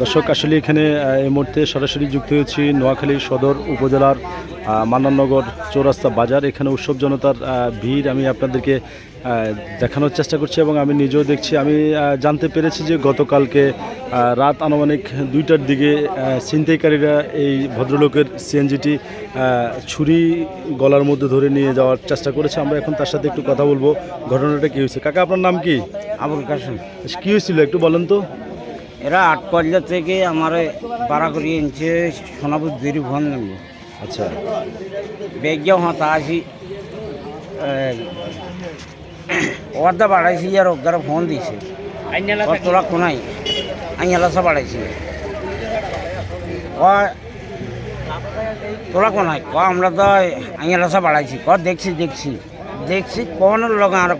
দর্শক আসলে এখানে এই মুহূর্তে সরাসরি যুক্ত হয়েছি নোয়াখালী সদর উপজেলার আহ, মান্নাননগর চৌরাস্তা বাজার। এখানে উৎসব জনতার ভিড় আমি আপনাদেরকে দেখানোর চেষ্টা করছি এবং আমি নিজেও দেখছি। আমি জানতে পেরেছি যে গতকালকে রাত আনুমানিক দুইটার দিকে ছিনতাইকারীরা এই ভদ্রলোকের সিএনজিটি ছুরি গলার মধ্যে ধরে নিয়ে যাওয়ার চেষ্টা করেছে। আমরা এখন তার সাথে একটু কথা বলব। ঘটনাটা কী হয়েছে? কাকা আপনার নাম কি? আবুল কাসেম কী হয়েছিল একটু বলেন তো। এরা আট কল্লা থেকে আমার ভাড়া করিয়ে এনেছে সোনাপুর দেরি ফোন নেব আচ্ছা। বেগিয়া হতা আসি অর্ধা বাড়াইছি আর ওগারা ফোন দিছে। তোরা কোনাই আইনালাসা বাড়াইছি। ক তোরা কোনাই ক আমরা তো আইনালাসা বাড়াইছি। ক দেখছি দেখছি। দেখছি কোন লগা আর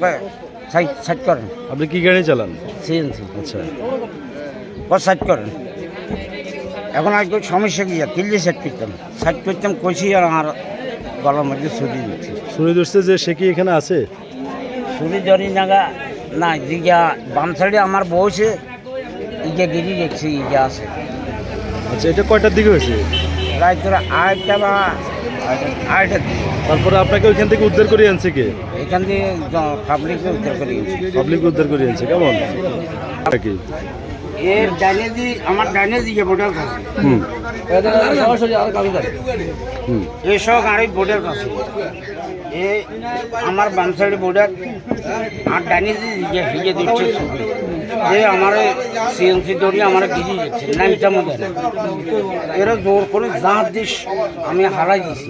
সাইড সাইড করেন। আপনি কি গাড়ি চালান? সিএনসি আচ্ছা। সাইড করেন। এখন আজকে সমস্যা কি? কিল্লি সেট করতাম সেট করতাম কষি আর আমার গলার মধ্যে ছুরি দিচ্ছি। শুনে ধরছে যে সে কি এখানে আছে? ছুরি ধরি নাগা না দিঘা বাম সাইডে আমার বউছে ইগে গিরি দেখছি ইগে আছে। আচ্ছা এটা কয়টার দিকে হয়েছে? তোরা আড়াইটা বা আড়াইটা তারপরে আপনাকে ওইখান থেকে উদ্ধার করে আনছে কে? এখান দিয়ে পাবলিককে উদ্ধার করে গেছি পাবলিক উদ্ধার করে আনছে কেমন? কি। এর ডাইনে দি আমার ডাইনে দিকে ভোটার কাছে। এসব গাড়ি ভোটার কাছে। এ আমার বাম সাইডে ভোটার আর ডাইনে দিকে হিগে দিচ্ছে এ আমার সিএনসি দৌড়ি আমার গিজি যাচ্ছে নাইনটা মধ্যে এরা জোর করে জাঁত দিস আমি হারাই দিছি।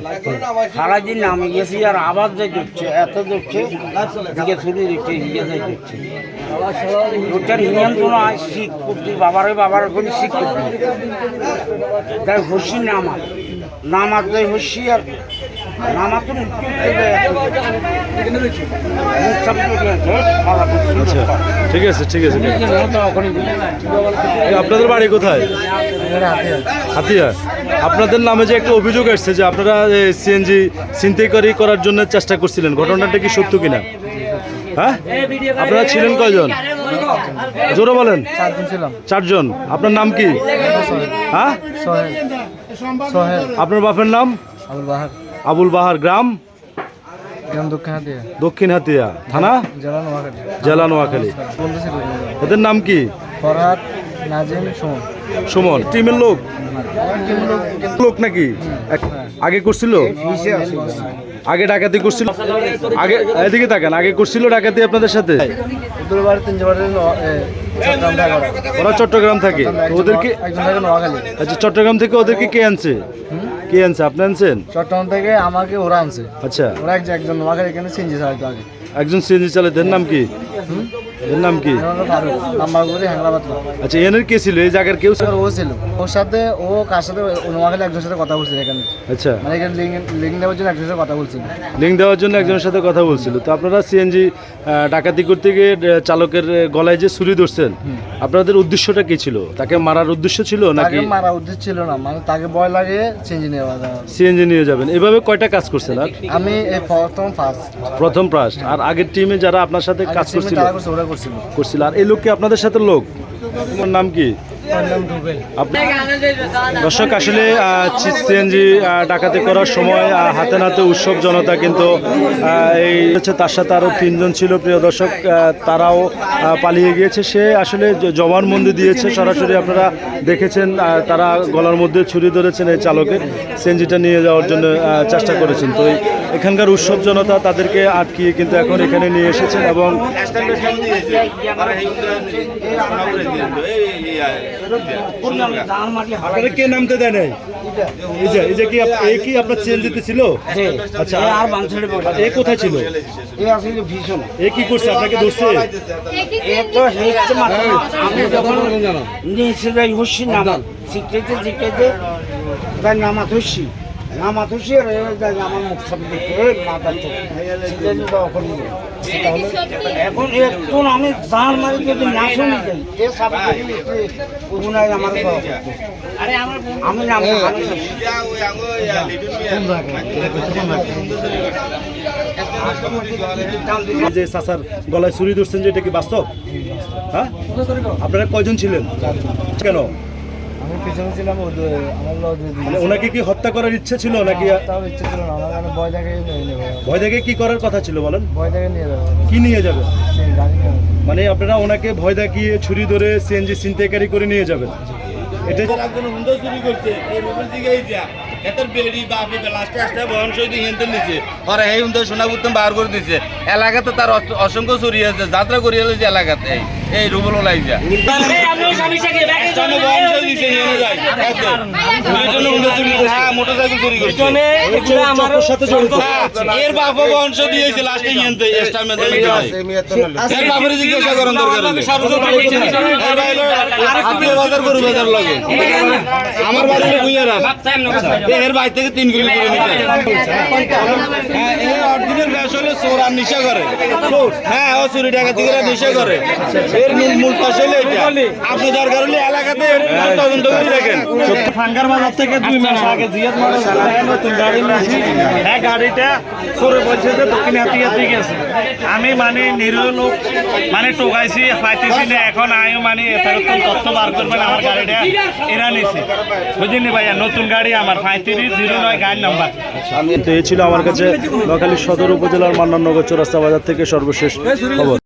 হারাই দিয়ে নামে গেছি আর আবার যাই দিচ্ছে, এত দিচ্ছে, দিকে ছুরি দিচ্ছে হিগে যাই দিচ্ছে। ওটার ইউনিয়ন কোনো শিখ করতে, বাবারে বাবার করে শিখ করতে তাই হুসি নামা দেয় হুসি আর আচ্ছা ঠিক আছে ঠিক আছে আপনাদের বাড়ি কোথায়? হাতিয়া। আপনাদের নামে যে একটা অভিযোগ আসছে যে আপনারা সিএনজি ছিনতাইকারি করার জন্য চেষ্টা করছিলেন। ঘটনাটা কি সত্য কিনা? হ্যাঁ? আপনারা ছিলেন কয়জন? জোরে বলেন। চারজন। আপনার নাম কি? হ্যাঁ? আপনার বাপের নাম? আবুল বাহার। আবুল বাহার গ্রাম? দক্ষিণ হাতিয়া। থানা? জেলা নোয়াখালী। এদের নাম কি? ফরহাদ নাজিম সুমন। সুমন টিমের লোক? লোক নাকি? আগে করছিল? আগে ডাকাতি করছিল? আগে এদিকে তাকান আগে করছিল ডাকাতি আপনাদের সাথে? দুবার চট্টগ্রাম থাকে ওরা। চট্টগ্রাম থাকে। ওদেরকে আচ্ছা চট্টগ্রাম থেকে ওদেরকে কে আনছে? কে আনছে? আপনি আনছেন? চট্টগ্রাম থেকে আমাকে ওরা আনছে। আচ্ছা। ওরা একজন নোয়াখালী এখানে চিনছে চালাইতো আগে। একজন সিএনজি চালে এর নাম কি? এর নাম কি? এর নাম ফারুক নাম্বার করে হ্যাংলাবাদ আচ্ছা এনের কে ছিল? এই জায়গার কেউ ছিল? ও ছিল। ওর সাথে ও কার সাথে নোয়াখালী একজনের সাথে কথা বলছিল এখানে। আচ্ছা। মানে এখানে লিঙ্ক দেওয়ার জন্য একজনের সাথে কথা বলছিল। লিঙ্ক দেওয়ার জন্য একজনের সাথে কথা বলছিল। তো আপনারা সিএনজি ডাকাতি করতে গিয়ে চালকের গলায় যে ছুরি ধরছেন আপনাদের উদ্দেশ্যটা কি ছিল? তাকে মারার উদ্দেশ্য ছিল নাকি? তাকে মারা উচিত ছিল না। মানে তাকে ভয় লাগে নেওয়া যাওয়া সিএনজি নিয়ে যাবেন। এভাবে কয়টা কাজ করছেন? আর আমি প্রথম ফার্স্ট প্রথম প্রাস আর আগের টিমে যারা আপনার সাথে কাজ করছিল? করছিল? করছিল। আর এই লোক কি আপনাদের সাথে লোক? তোমার নাম কি? দর্শক আসলে সিএনজি ডাকাতি করার সময় হাতে নাতে উৎসব জনতা কিন্তু এই হচ্ছে তার সাথে আরও তিনজন ছিল প্রিয় দর্শক তারাও পালিয়ে গিয়েছে। সে আসলে জবানবন্দি দিয়েছে সরাসরি আপনারা দেখেছেন তারা গলার মধ্যে ছুরি ধরেছেন এই চালকের। সিএনজিটা নিয়ে যাওয়ার জন্য চেষ্টা করেছেন। তো এই- এখানকার উৎসব জনতা তাদেরকে আটকিয়ে কিন্তু এখন এখানে নিয়ে এসেছেন এবং আপনারা কে নামতে দেয় নাই? এই যে এই যে কি এই কি আপনার ছিল? আচ্ছা আর এ কোথায় ছিল? এ আসলে ভীষণ। এ কি করছে? আপনাকে ধরছে? এ তো হেঁটে মাথা আমি যখন নিচে যাই হুসি নামা শিখতে শিখতে তাই নামা ধরছি এ যাই আমার মুখ সব দেখতে মাথা চোখ তখন এখন একটু আমি জান মারি যদি না শুনি আমার আমি নাম যে চাচার গলায় ছুরি ধরছেন যে এটা কি বাস্তব? হ্যাঁ? আপনারা কয়জন ছিলেন? কেন? পিছনে ছিলাম ও আমার লোক মানে ওনাকে কি হত্যা করার ইচ্ছে ছিল নাকি তাও ইচ্ছে ছিল না আমার মানে ভয় দেখে নিয়ে নেবে। ভয় দেখে কি করার কথা ছিল বলেন? ভয় দেখে নিয়ে যাবে। কি নিয়ে যাবে? সেই গাড়ি নিয়ে যাবে। মানে আপনারা ওনাকে ভয় দেখিয়ে ছুরি ধরে সিএনজি ছিনতাইকারী করে নিয়ে যাবেন। এটা হুন্ডা চুরি করছে এই মোবাইল দিকে এই যা। এত বেড়ি বাপে লাস্টে আসতে বহন সহিত হেনতে নিছে। ওরা এই হুন্ডা সোনা বার করে দিছে। এলাকাতে তার অস- অসংখ্য চুরি আছে যাত্রা করি এলেছে এলাকাতে। এই এই রুবল এর বাপও বংশ দিয়েছে লাস্টে হেনতে এস্টামেন্ট এর বাপরে জিজ্ঞাসা করেন দরকার হলে। এর ভাই হলো আত্মীয় বাজার গরু বাজার লগে আমার বাড়ি এর বাড়ি থেকে তিন কিলোমিটার। এর অরিজিনাল ব্যাস হলো চোর আর নেশা করে। হ্যাঁ ও চুরি ডাকাতি করে নেশা করে। এর মূল মূল এটা। আপনি দরকার হলে এলাকাতে তদন্ত করে দেখেন। ফাঙ্গার বাজার থেকে দুই মাস আগে জিয়াদ নতুন গাড়ি নিয়েছি। হ্যাঁ গাড়িটা সরে বলছে যে দক্ষিণ দিকে গেছে আমি মানে নিরীহ লোক মানে টোকাইছি পাইতেছি না এখন আয়ও মানে ফেরত তথ্য বার করবেন আমার গাড়িটা এরা নিছে বুঝিনি ভাইয়া নতুন গাড়ি আমার পঁয়ত্রিশ জিরো নয় গাড়ির নাম্বার। তো এই ছিল আমার কাছে নোয়াখালী সদর উপজেলার মান্নানগর চৌরাস্তা বাজার থেকে সর্বশেষ খবর।